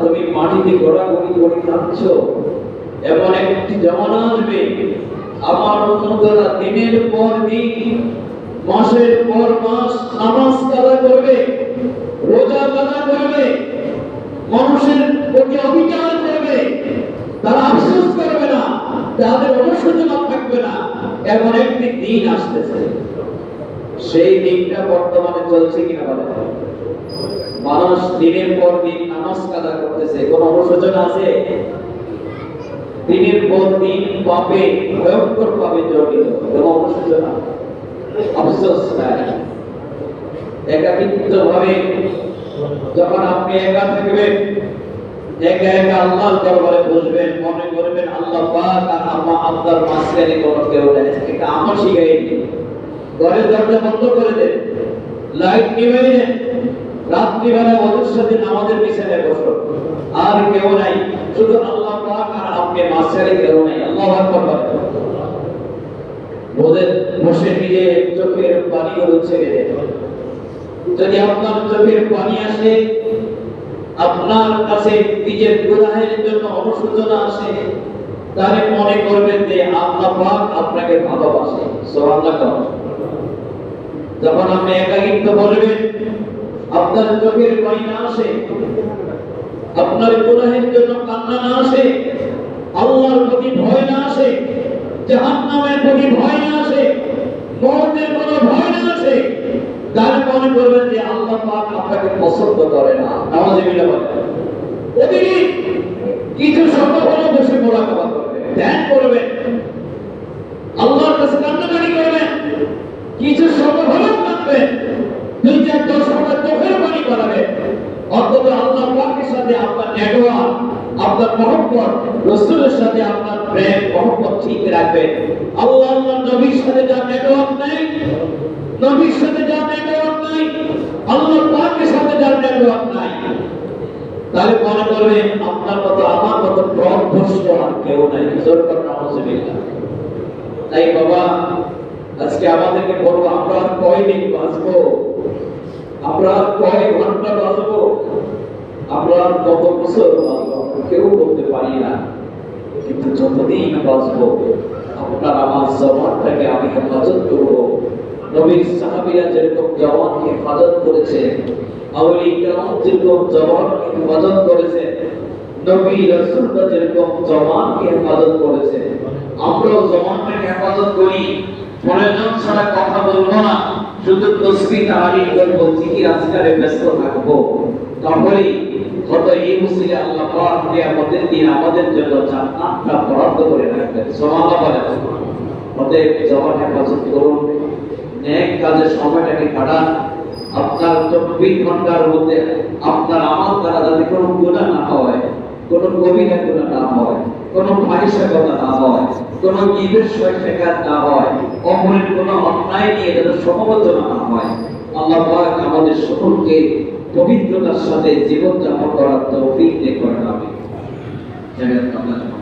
তুমি মাটিতে গড়াগড়ি করে কাঁদছো। এমন একটি জমানা আসবে। আমার উন্মতরা দিনের পর দিন, মাসের পর মাস নামাজ কাদা করবে, রোজা কাদা করবে, মানুষের প্রতি অবিচার করবে। তারা আফসোস করবে না, তাদের অনুশোচনা থাকবে না। এমন একটি দিন আসতেছে। সেই দিনটা বর্তমানে চলছে কিনা বলে? মানুষ দিনের পর দিন নামাজ কাদা করতেছে। কোন অনুশোচনা আছে? দিনের পর দিন পাপে, ভয়ঙ্কর পাপে জড়িত। কোন অনুশোচনা? আফসোস নাই একাকিত্ব ভাবে যখন আপনি একা থাকবেন, একা একা দরবারে বসবেন, মনে করবেন আল্লাহ পাক আর মাঝখানে কেউ নেই। এটা আমার ঘরের দরজা বন্ধ করে দেন। লাইট নিভে দেন। রাত্রিবেলা ওদের সাথে নামাজের বিছানায় বসো আর কেউ নাই, শুধু আল্লাহ পাক আর আপনি মাঝখানে কেউ নাই, আল্লাহ আকবার বলেন বলে, বসে নিজে চোখের ছেড়ে দেন যদি আপনার চোখের পানি আসে, আপনার কাছে নিজের গুনাহের জন্য অনুশোচনা আসে, তাহলে মনে করবেন যে আল্লাহ পাক আপনাকে ভালোবাসে। সুবহানাল্লাহ। যখন আপনি একাকিত্ব বলবেন আপনার চোখের পানি না আসে, আপনার গুনাহের জন্য কান্না না আসে, আল্লাহর প্রতি ভয় না আসে, জাহান্নামের প্রতি ভয় না আসে, মরণের কোনো ভয় না আসে, তাহলে মনে করবেন যে আল্লাহ পাক আপনাকে পছন্দ করে না। নামাজিবিল্লাহ বলেন প্রতিদিন কিছু সময় হলো বসে মোলাকাবা করবেন ধ্যান করবেন আল্লাহর কাছে কান্নাকাটি করবেন কিছু সময় হলেও কাঁদবেন দুই চার দশ সময় চোখের পানি করাবেন অন্তত আল্লাহ পাকের সাথে আপনার নেটওয়ার্ক আপনার মহব্বত, রসুলের সাথে আপনার প্রেম, মহব্বত ঠিক রাখবেন। আল্লাহ আল্লাহ নবীর সাথে যার নেটওয়ার্ক নেই, নবীর সাথে যার নেটওয়ার্ক নাই, আল্লাহ পাকের সাথে যার নেটওয়ার্ক নাই। তাহলে মনে করবেন, আপনার মতো, আমার মতো প্রভ্রষ্ট আর কেউ নাই। জোরকর নাউজুবিল্লাহ। তাই বাবা, আজকে আমাদেরকে বলব, আমরা কয়দিন বাঁচবো? আমরা আর কয় ঘণ্টা বাঁচবো। আমরা কত বছর বাঁচবো? কেউ বলতে পারি না। কিন্তু যতদিন বাঁচবো, আপনার আমার জবানটাকে আমি হেফাজত করব। নবীর সাহাবীরা যেরকম জওয়ানকে হেফাজত করেছে আউলি ইকরাম যেরকম জওয়ানকে হেফাজত করেছে, নবী রাসূলরা যেরকম জওয়ানকে হেফাজত করেছে, আমরাও জওয়ানকে হেফাজত করি। প্রয়োজন ছাড়া কথা বলব না। শুধু তসবিহ তাহারি করব জিকির আজকারে ব্যস্ত থাকব? তাহলেই হয়তো এই আল্লাহ আমাদের জন্য জান্নাতটা বরাদ্দ করে রাখবেন। বলেন। অতএব জবান হেফাজত করুন। নেক কাজে সময়টাকে কাটান। আপনার চব্বিশ ঘণ্টার মধ্যে আপনার আমল দ্বারা যাতে কোনো গুণা না হয়, কোনো কবিরা গুণা না হয় কোনো না হয়, কোনো জীবের না হয়, অমরের কোনো অন্যায় নিয়ে যেন সমবচনা না হয়। আল্লাহ পাক আমাদের সকলকে পবিত্রতার সাথে জীবন যাপন করার তৌফিক দিয়ে করেন আমি জায়গা